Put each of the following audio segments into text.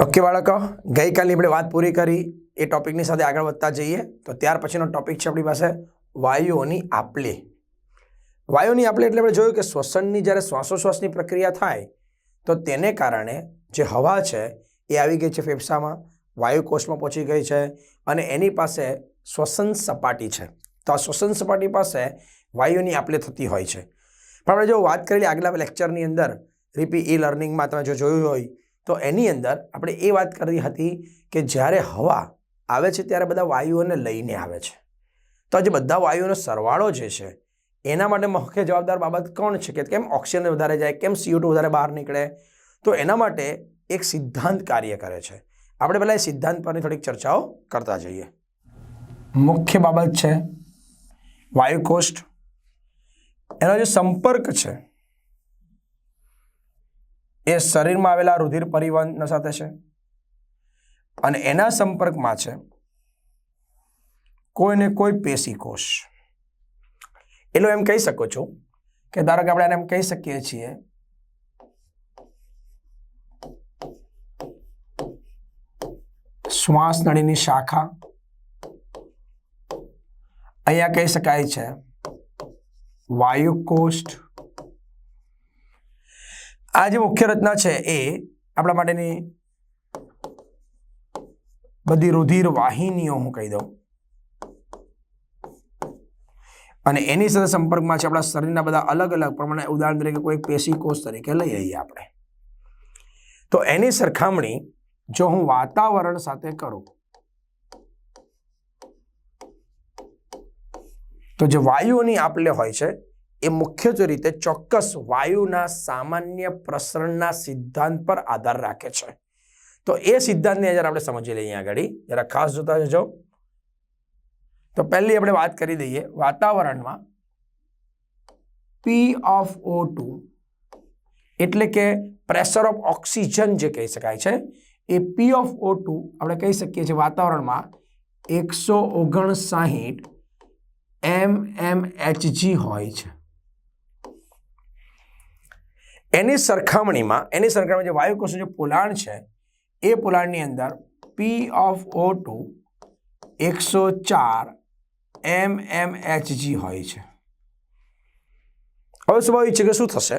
Okay બાળકો, ગઈકાલની આપણે વાત પૂરી કરી, એ ટોપિકની સાથે આગળ વધતા જઈએ. તો ત્યાર પછીનો ટોપિક છે આપણી પાસે વાયુઓની આપલે. વાયુની આપલે એટલે આપણે જોયું કે શ્વસનની જ્યારે શ્વાસોશ્વાસની પ્રક્રિયા થાય, તો તેને કારણે જે હવા છે, એ આવી ગઈ છે ફેફસામાં વાયુકોષમાં પહોંચી ગઈ છે અને એની પાસે શ્વસન સપાટી છે. તો આ શ્વસન સપાટી પાસે વાયુની આપલે થતી હોય છે. પણ આપણે જો વાત કરેલી આગલા લેક્ચરની અંદર, રીપી, ઈ લર્નિંગમાં તમે જો જોયું હોય, તો એની અંદર આપણે એ વાત કરી હતી કે જ્યારે હવા આવે છે ત્યારે બધા વાયુઓને લઈને આવે છે. તો જે બધા વાયુઓનો સરવાળો જે છે, એના માટે મુખ્ય જવાબદાર બાબત કોણ છે કે કેમ ઓક્સિજન વધારે જાય, કેમ સીઓ વધારે બહાર નીકળે? તો એના માટે એક સિદ્ધાંત કાર્ય કરે છે. આપણે પહેલાં એ સિદ્ધાંત પરની થોડીક ચર્ચાઓ કરતા જઈએ. મુખ્ય બાબત છે, વાયુકોષ્ઠ એનો જે સંપર્ક છે, એ શરીરમાં આવેલા રુધિર પરિવહન સાથે છે. અને એના સંપર્કમાં છે, કોઈને કોઈ પેશી કોષ. એટલે એમ કહી શકો છો કે ધારો કે આપણે એને એમ કહી શકીએ છીએ, શ્વાસ નળીની શાખા, અહીંયા કહી શકાય છે વાયુકોષ્ઠ. આ જે મુખ્ય રચના છે એ આપણા માટેની બધી રુધિર વાહિનીઓ હું કહી દઉં. અને એની સાથે સંપર્કમાં છે આપણા શરીરના બધા અલગ અલગ પ્રમાણે ઉદાહરણ તરીકે કોઈ પેશી કોષ તરીકે લઈ લઈએ આપણે. તો એની સરખામણી જો હું વાતાવરણ સાથે કરું તો જે વાયુઓની આપલે હોય છે, એ મુખ્યત્વે રીતે ચોક્કસ વાયુના સામાન્ય પ્રસરણના સિદ્ધાંત પર આધાર રાખે છે. તો એ સિદ્ધાંતને જરા આપણે સમજી લઈએ આગળ. જરા ખાસ જોતા જજો. તો પહેલી આપણે વાત કરી દઈએ વાતાવરણમાં પી ઓફ ઓ ટુ એટલે કે પ્રેશર ઓફ ઓક્સિજન જે કહી શકાય છે, એ પી ઓફ ઓ ટુ આપણે કહી શકીએ છીએ વાતાવરણમાં એકસો ઓગણસાહીઠ એમ એમ એચજી હોય છે. એની સરખામણીમાં, એની સરખામણી જે વાયુકોષનું જે પોલાણ છે, એ પોલાણની અંદર પી ઓફ ઓ ટુ એકસો ચાર એમ એમ એચજી હોય છે. હવે સ્વાભાવિક છે કે શું થશે?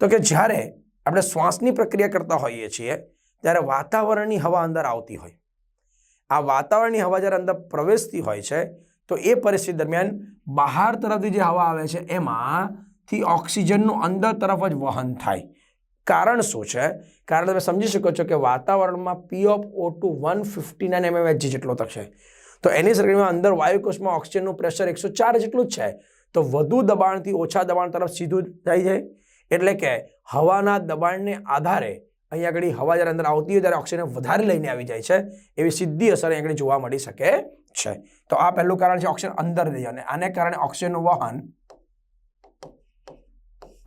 તો કે જ્યારે આપણે શ્વાસની પ્રક્રિયા કરતા હોઈએ છીએ, ત્યારે વાતાવરણની હવા અંદર આવતી હોય. આ વાતાવરણની હવા જ્યારે અંદર પ્રવેશતી હોય છે તો એ પરિસ્થિતિ દરમિયાન બહાર તરફથી જે હવા આવે છે, એમાંથી ઓક્સિજનનું અંદર તરફ જ વહન થાય. કારણ શું છે? કારણ તમે સમજી શકો છો કે વાતાવરણમાં P of O two one fifty nine mmHg જેટલો થશે તો એની સરખામણીમાં અંદર વાયુકોષમાં ઓક્સિજનનું પ્રેશર એકસો ચાર જેટલું જ છે. તો વધુ દબાણથી ઓછા દબાણ તરફ સીધું જાય છે. એટલે કે હવાના દબાણને આધારે અહીંયા આગળ હવા જ્યારે અંદર આવતી હોય ત્યારે ઓક્સિજન વધારે લઈને આવી જાય છે. એવી સીધી અસર અહીંયા આગળ જોવા મળી શકે છે. તો આ પહેલું કારણ છે ઓક્સિજન અંદર લઈ અને આને કારણે ઓક્સિજનનું વહન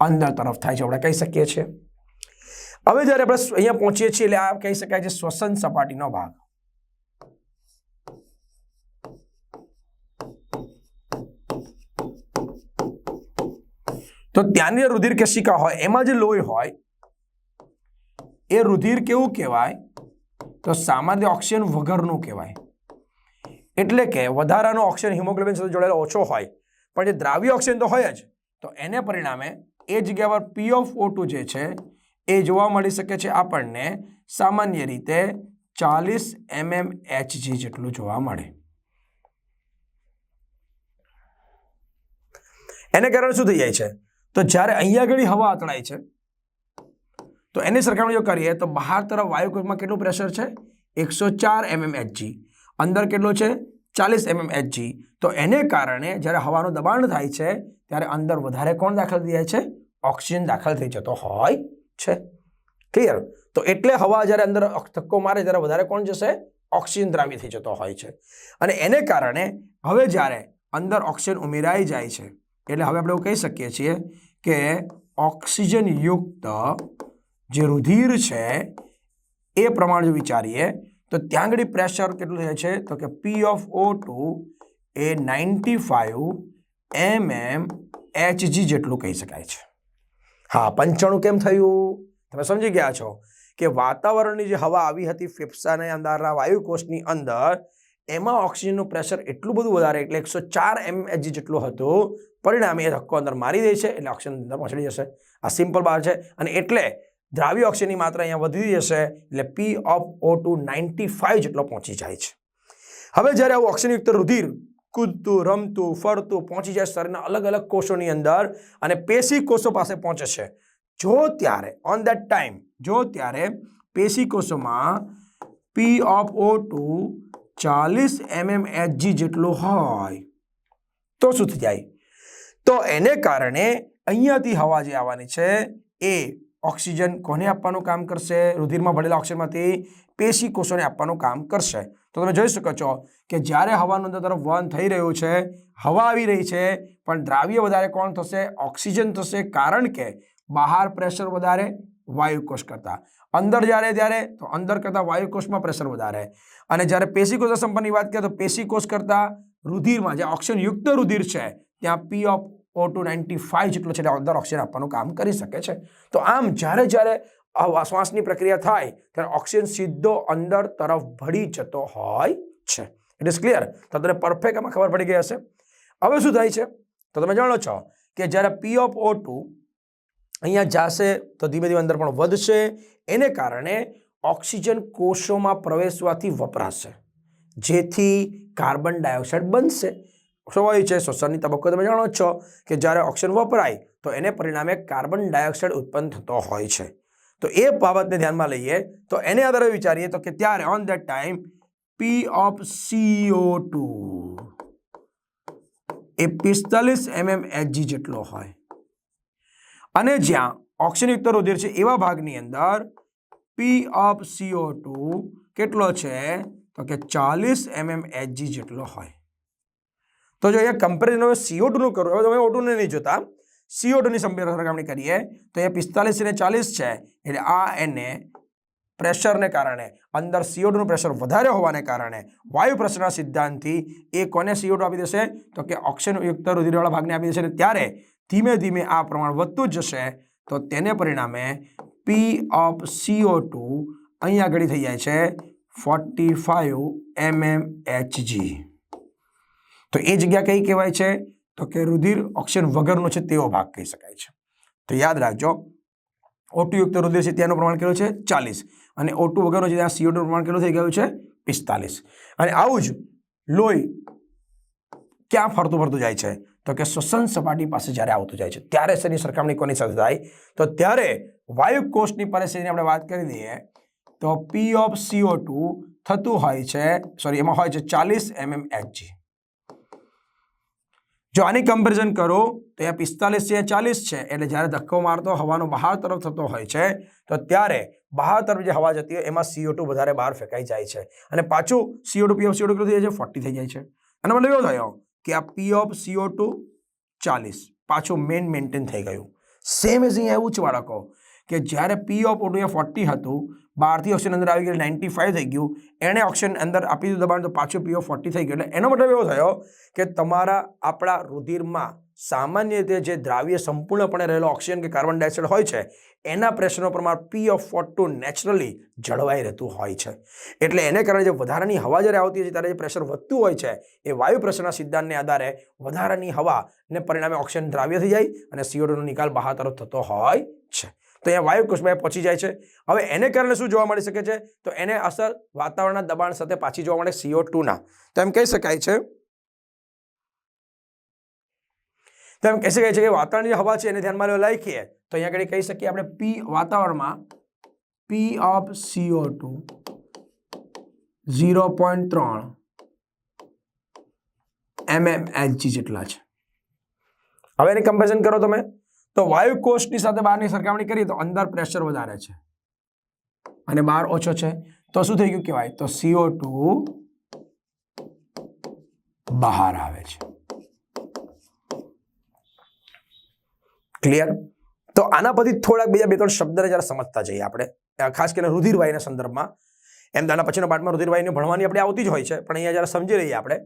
અંદર તરફ થાય છે. આપણે કહી શકીએ છીએ. હવે જ્યારે આપણે અહીંયા પહોંચીએ છીએ એટલે આ કહી શકાય છે શ્વસન સપાટીનો ભાગ. તો ત્યાંની રુધિર કેશિકા હોય, એમાં જે લોહી હોય, એ રુધિર કેવું કહેવાય? તો સામાન્ય ઓક્સિજન વગરનું કહેવાય. એટલે કે વધારાનો ઓક્સિજન હિમોગ્લોબિન સાથે જોડાયેલો ઓછો હોય, પણ જે દ્રાવ્ય ઓક્સિજન તો હોય જ, તો એને પરિણામે એ જગ્યા પર પી ઓફ ઓટુ જે છે, એ જોવા મળી શકે છે આપણને સામાન્ય રીતે ચાલીસ એમએમ એચજી જેટલું જોવા મળે. એને કારણે શું થઈ જાય છે? તો જ્યારે અહીંયા આગળ હવા અથડાય છે, તો એની સરખામણી જો કરીએ તો બહાર તરફ વાયુકોષમાં કેટલું પ્રેશર છે? એકસો ચાર એમએમ એચજી અંદર કેટલું છે? ચાલીસ એમએમ એચજી તો એને કારણે જ્યારે હવાનું દબાણ થાય છે, ત્યારે અંદર વધારે કોણ દાખલ થઈ જાય છે? ઓક્સિજન દાખલ થઈ જતો હોય છે. ક્લિયર તો એટલે હવા જ્યારે અંદર ધક્કો મારે ત્યારે વધારે કોણ જશે? ઓક્સિજન દ્રાવી થઈ જતો હોય છે. અને એને કારણે હવે જ્યારે અંદર ઓક્સિજન ઉમેરાઈ જાય છે, એટલે હવે આપણે એવું કહી શકીએ છીએ કે ઓક્સિજનયુક્ત જે રુધિર છે, એ પ્રમાણે જો વિચારીએ તો ત્યાં આગળ પ્રેશર કેટલું થાય છે? તો કે પી ઓફ ઓ ટુ એ નાઇન્ટી ફાઇવ એમ એમ એચજી જેટલું કહી શકાય છે. હા, પંચાણું કેમ થયું? તમે સમજી ગયા છો કે વાતાવરણની જે હવા આવી હતી ફેફસાને અંદરના વાયુકોષની અંદર, એમાં ઓક્સિજનનું પ્રેશર એટલું બધું વધારે એટલે એકસો ચાર એમએચજી જેટલું હતું. પરિણામે એ ધક્કો અંદર મારી દે છે એટલે ઓક્સિજન અંદર પહોંચી જશે આ સિમ્પલ બાર છે. અને એટલે દ્રાવ્ય ઓક્સિજનની માત્રા અહીંયા વધી જશે એટલે P of O two ninety five જેટલો પહોંચી જાય છે. હવે જ્યારે આવું ઓક્સિજનયુક્ત રુધિર કૂદતું, રમતું, ફરતું પહોંચી જાય શરીરના અલગ અલગ કોષોની અંદર અને પેશી કોષો પાસે પહોંચે છે, જો ત્યારે ઓન દેટ ટાઈમ જો ત્યારે પેશી કોષોમાં પી ઓફ ઓ ટુ ચાલીસ એમએમ એચજી જેટલો હોય, તો શું થઈ જાય? તો એને કારણે અહીંયાથી હવા જે આવવાની છે એ ઓક્સિજન કોને આપવાનું કામ કરશે? રુધિરમાં ભરેલા ઓક્સિજનમાંથી પેશી કોષોને આપવાનું કામ કરશે. તો તમે જોઈ શકો છો કે જ્યારે હવાનું અંદર તરફ વહન થઈ રહ્યું છે, હવા આવી રહી છે, પણ દ્રાવ્ય વધારે કોણ થશે? ઓક્સિજન થશે, કારણ કે બહાર પ્રેશર વધારે, વાયુકોષ કરતાં. અંદર જ્યારે, ત્યારે, તો અંદર કરતાં વાયુકોષમાં પ્રેશર વધારે. અને જ્યારે પેશીકોષ સંપર્કની વાત કરીએ તો પેશીકોષ કરતાં રુધિરમાં જે ઓક્સિજનયુક્ત રુધિર છે, ત્યાં P of O two ninety five જેટલો છે એટલે અંદર ઓક્સિજન આપવાનું કામ કરી શકે છે. તો આમ જ્યારે જ્યારે શ્વાસની પ્રક્રિયા થાય, ત્યારે ઓક્સિજન સીધો અંદર તરફ ભળી જતો હોય છે. ઇટ ઇઝ ક્લિયર તો તમને પરફેક્ટ આમાં ખબર પડી ગઈ હશે. હવે શું થાય છે? તો તમે જાણો છો કે જ્યારે પી ઓફ ઓ ટુ અહીંયા જાશે, તો ધીમે ધીમે અંદર પણ વધશે. એને કારણે ઓક્સિજન કોષોમાં પ્રવેશવાથી વપરાશે. જેથી કાર્બન ડાયોક્સાઇડ બનશે. સ્વાભાવિક છે? શ્વસનની તબક્કો તમે જાણો છો કે જ્યારે ઓક્સિજન વપરાય, તો એને પરિણામે કાર્બન ડાયોક્સાઇડ ઉત્પન્ન થતો હોય છે. તો એ બાબતને ધ્યાનમાં લઈએ, તો એને આધારે વિચારીએ તો કે ત્યારે on that time P of CO two એ પિસ્તાલીસ એમએમ એચજી જેટલો હોય. અને જ્યાં ઓક્સિજનયુક્ત રુધિર છે, એવા ભાગની અંદર પી ઓફ સીઓ ટુ કેટલો છે? તો કે ચાલીસ એમએમ એચજી જેટલો હોય. તો જો અહીંયા કમ્પેરિઝન હવે સીઓ ટુનું કરું. હવે તમે ઓટુને નહીં જોતા. સીઓ ટુની સરખામણી કરીએ. તો એ પિસ્તાલીસ અને ચાલીસ છે. એટલે આ એને પ્રેશરને કારણે, અંદર સીઓ ટુનું પ્રેશર વધારે હોવાને કારણે, વાયુ પ્રેશરના સિદ્ધાંતથી એ કોને સીઓ ટુ આપી દેશે? તો કે ઓક્સિજનયુક્ત રુધિરવાળા ભાગને આપી દેશે. ત્યારે ધીમે ધીમે આ પ્રમાણ વધતું જશે. તો તેને પરિણામે પી ઓફ સીઓ ટુ અહીંયા આગળ થઈ જાય છે. ફોર્ટી ફાઇવ એમએમ એચજી તો એ જગ્યા કઈ કહેવાય છે? તો કે રુધિર ઓક્સિજન વગરનો છે તેવો ભાગ કહી શકાય છે. તો યાદ રાખજો ઓટુયુક્ત રુધિર છે ત્યાંનું પ્રમાણ કેટલું છે? ચાલીસ. અને ઓટુ વગરનો છે ત્યાં સીઓટુનું પ્રમાણ કેટલું થઈ ગયું છે? પિસ્તાલીસ. અને આવું જ લોહી ક્યાં ફરતું ફરતું જાય છે? તો કે શ્વસન સપાટી પાસે જ્યારે આવતું જાય છે, ત્યારે શેની સરખામણી કોની સાથે થાય? તો ત્યારે વાયુ કોષની પરિસ્થિતિની આપણે વાત કરી દઈએ, તો પી ઓફ સીઓ થતું હોય છે સોરી એમાં હોય છે ચાલીસ એમએમ એચજી જો આની કમ્પેરિઝન કરો, તો અહીંયા પિસ્તાલીસ છે ચાલીસ છે. એટલે જ્યારે ધક્કો મારતો, હવાનો બહાર તરફ થતો હોય છે, તો ત્યારે બહાર તરફ જે હવા જતી હોય, એમાં સીઓ ટુ વધારે બહાર ફેંકાઈ જાય છે. અને પાછું CO two P of CO two થઈ જાય છે? ફોર્ટી થઈ જાય છે. અને મતલબ એવો થયો કે આ પી ઓફ સીઓ ટુ ચાલીસ પાછું મેન મેન્ટેન થઈ ગયું. સેમ એઝ અહીંયા એવું જ બાળકો કે જ્યારે પી ઓફ ઓટુ એ ફોર્ટી હતું બહારથી ઓપ્શન અંદર આવી ગયું નાઇન્ટી ફાઇવ થઈ ગયું. એણે ઓપ્શન અંદર આપી દીધું દબાણ તો પાછું પીઓ ફોર્ટી થઈ ગયું. એટલે એનો મતલબ એવો થયો કે તમારા આપણા રુધિરમાં સામાન્ય રીતે જે દ્રાવ્ય સંપૂર્ણપણે રહેલો ઓક્સિજન કે કાર્બન ડાયોક્સાઇડ હોય છે, એના પ્રેશરનું પ્રમાણ પી ઓફ ફોર્ટુ નેચરલી જળવાઈ રહેતું હોય છે. એટલે એને કારણે જે વધારાની હવા જ્યારે આવતી હોય છે, ત્યારે જે પ્રેશર વધતું હોય છે, એ વાયુ પ્રેશરના સિદ્ધાંતને આધારે વધારાની હવાને પરિણામે ઓક્સિજન દ્રાવ્ય થઈ જાય અને સીઓટુનો નિકાલ બહાર તરફ થતો હોય છે. તો અહીંયા વાયુકોષમાં પહોંચી જાય છે. હવે એને કારણે શું જોવા મળી શકે છે? તો એને અસર વાતાવરણના દબાણ સાથે પાછી જોવા મળે સીઓ ટુના તો એમ કહી શકાય છે. તો એમ કહી શકાય છે કે વાતાવરણની હવા છે એને ધ્યાનમાં લેવા લખીએ તો અહીંયા આગળ કહી શકીએ આપણે પી વાતાવરણમાં P of CO two zero point ત્રણ એમએમ એચજી જેટલા છે. હવે એની કમ્પેરિઝન કરો તમે. તો વાયુ વાયુકોષની સાથે બહારની સરખામણી કરીએ તો અંદર પ્રેશર વધારે છે. અને બહાર ઓછો છે. તો શું થઈ ગયું કહેવાય? તો સીઓ ટુ બહાર આવે છે. ક્લિયર તો આના પછી થોડાક બીજા બે ત્રણ શબ્દને જરા સમજતા જઈએ આપણે. ખાસ કરીને રુધિરભાઈના સંદર્ભમાં. એમ દાના પછીના પાઠમાં રુધિરભાઈને ભણવાની આપણે આવતી જ હોય છે. પણ અહીંયા જરા સમજી લઈએ આપણે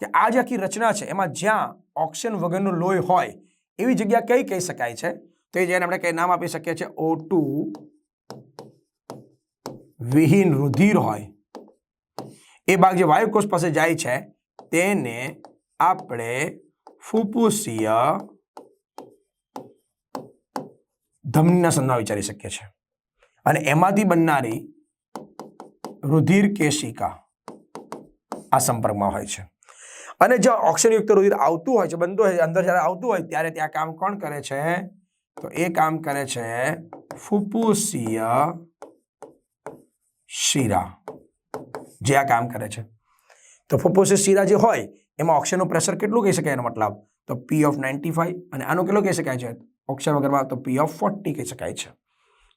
કે આ જે આખી રચના છે એમાં જ્યાં ઓક્સિજન વગરનું લોહી હોય એવી જગ્યા કઈ કહી શકાય છે? તો એ જેને આપણે કઈ નામ આપી શકીએ છીએ? ઓ ટુ વિહીન રુધિર હોય. એ ભાગ જે વાયુકોષ પાસે જાય છે, તેને આપણે ફૂફુસીય ધમનીના સંદર્ભમાં વિચારી શકીએ છીએ. અને એમાંથી બનનારી રુધિર કેશિકા આ સંપર્કમાં હોય છે. અને જો ઓક્સિજનયુક્ત રુધિર આવતું હોય છે બનતું હોય, અંદર જ્યારે આવતું હોય, ત્યારે ત્યાં કામ કોણ કરે છે? તો એ કામ કરે છે ફુફુસીય શિરા. જે આ કામ કરે છે. તો ફુફુસીય શિરા જે હોય, એમાં ઓક્સિજનનું પ્રેશર કેટલું કહી શકાય એનો મતલબ? તો પી ઓફ નાઇન્ટી ફાઈવ અને આનું કેટલું કહી શકાય છે? ઓક્સિજન વગરમાં તો પી ઓફ ફોર્ટી કહી શકાય છે.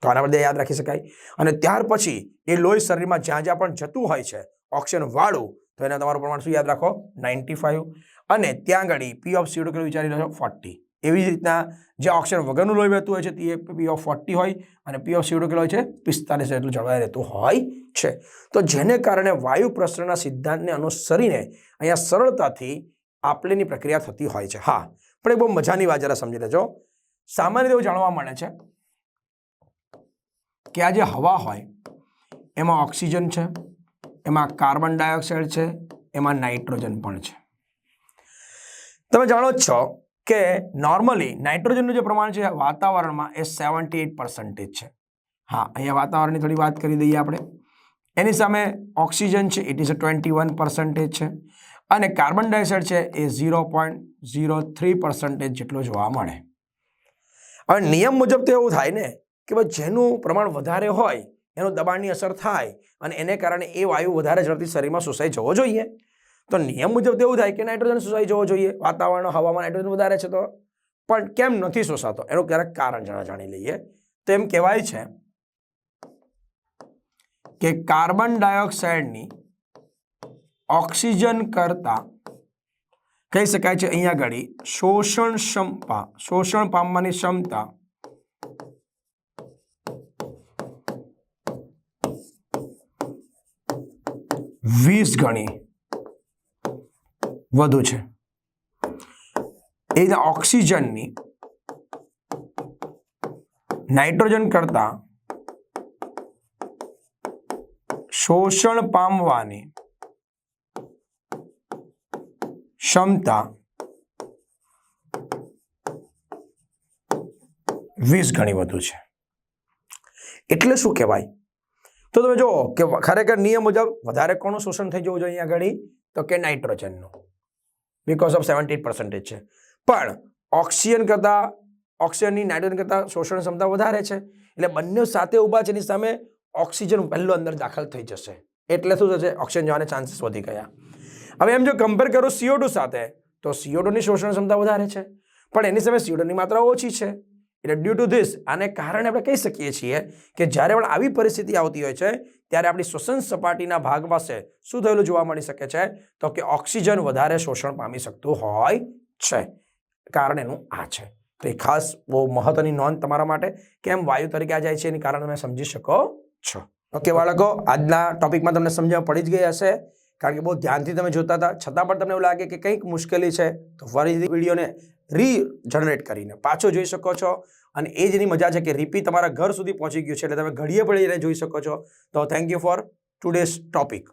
તો આના બધે યાદ રાખી શકાય. અને ત્યાર પછી એ લોહી શરીરમાં જ્યાં જ્યાં પણ જતું હોય છે, ઓક્સિજન વાળું તો એના તમારું પ્રમાણ શું યાદ રાખો? નાઇન્ટી ફાઇવ અને ત્યાં આગળ પી ઓફ સીડો કેટલું વિચારી રહ્યો ફોર્ટી એવી જ રીતના જે ઓક્સિજન વગરનું લોહી વહેતું હોય છે, તે પી ઓફ ફોર્ટી હોય અને પી ઓફ સીડો કેટલો હોય છે? પિસ્તાલીસ એટલું જળવાઈ રહેતું હોય છે. તો જેને કારણે વાયુ પ્રસરણના સિદ્ધાંતને અનુસરીને અહીંયા સરળતાથી આપલેની પ્રક્રિયા થતી હોય છે. હા, પણ એ બહુ મજાની વાત જરા સમજી લેજો. સામાન્ય રીતે જાણવા મળે છે કે આ જે હવા હોય, એમાં ઓક્સિજન છે એમાં કાર્બન ડાયોક્સાઇડ છે, એમાં નાઇટ્રોજન પણ છે. તમે જાણો જ છો કે નોર્મલી નાઇટ્રોજનનું જે પ્રમાણ છે, વાતાવરણમાં એ સેવન્ટી એટ પર્સન્ટેજ છે. હા, અહીંયા વાતાવરણની થોડી વાત કરી દઈએ આપણે. એની સામે ઓક્સિજન છે it is twenty one percentage છે. અને કાર્બન ડાયોક્સાઇડ છે, એ zero point zero three percentage જેટલો જોવા મળે. હવે નિયમ મુજબ તો એવું થાય ને કે ભાઈ જેનું પ્રમાણ વધારે હોય એનું દબાણની અસર થાય અને એને કારણે એ વાયુ વધારે ઝડપથી શરીરમાં શોષાઈ જવો જોઈએ. તો નિયમ મુજબ તેવું થાય કે નાઇટ્રોજન શોષાઈ જવો જોઈએ. વાતાવરણ હવામાં નાઇટ્રોજન વધારે છે તો પણ કેમ નથી શોષાતો એનું ક્યારેક કારણ જણા જાણી લઈએ. તો એમ કહેવાય છે કે કાર્બન ડાયોક્સાઇડની ઓક્સિજન કરતા કહી શકાય છે અહીંયા આગળ શોષણ ક્ષમતા શોષણ પામવાની ક્ષમતા વીસ ગણી. વધુ છે. એ ઓક્સિજનની નાઇટ્રોજન કરતા શોષણ પામવાની ક્ષમતા વીસ ગણી વધુ છે. એટલે શું કહેવાય? તો તમે જુઓ કે ખરેખર નિયમ મુજબ વધારે કોનું શોષણ થઈ જવું જોઈએ અહીંયા આગળ તો કે નાઇટ્રોજનનું. બિકોઝ ઓફ સેવન્ટી પર્સન્ટેજ છે. પણ ઓક્સિજન કરતાં, ઓક્સિજનની નાઇટ્રોજન કરતાં શોષણ ક્ષમતા વધારે છે. એટલે બંને સાથે ઊભા છે એની સામે ઓક્સિજન પહેલો અંદર દાખલ થઈ જશે. એટલે શું થશે? ઓક્સિજન જવાના ચાન્સીસ વધી ગયા. હવે એમ જો કમ્પેર કરો સીઓ સાથે, તો સીઓ શોષણ ક્ષમતા વધારે છે. પણ એની સામે સીઓ માત્રા ઓછી છે. એટલે ડ્યુ ટુ ધીસ આને કારણે આપણે કહી શકીએ છીએ કે જ્યારે પણ આવી પરિસ્થિતિ આવતી હોય છે, ત્યારે આપણી શ્વસન સપાટીના ભાગ પાસે શું થયેલું જોવા મળી શકે છે? તો કે ઓક્સિજન વધારે શોષણ પામી શકતું હોય છે. કારણ એનું આ છે. તો એ ખાસ બહુ મહત્વની નોંધ તમારા માટે કેમ વાયુ તરીકે આ જાય છે એની કારણ તમે સમજી શકો છો. ઓકે બાળકો, આજના ટોપિકમાં તમને સમજણ પડી જ ગઈ હશે, કારણ કે બહુ ધ્યાનથી તમે જોતા હતા. છતાં પણ તમને એવું લાગે કે કંઈક મુશ્કેલી છે, તો ફરીથી વિડીયોને રી જનરેટ કરીને પાછો જોઈ શકો છો. અને એ જ મજા છે કે રીપી તમારા ઘર સુધી પહોંચી ગયું છે, એટલે તમે ઘડીએ પડીને જોઈ શકો છો. તો thank you for today's topic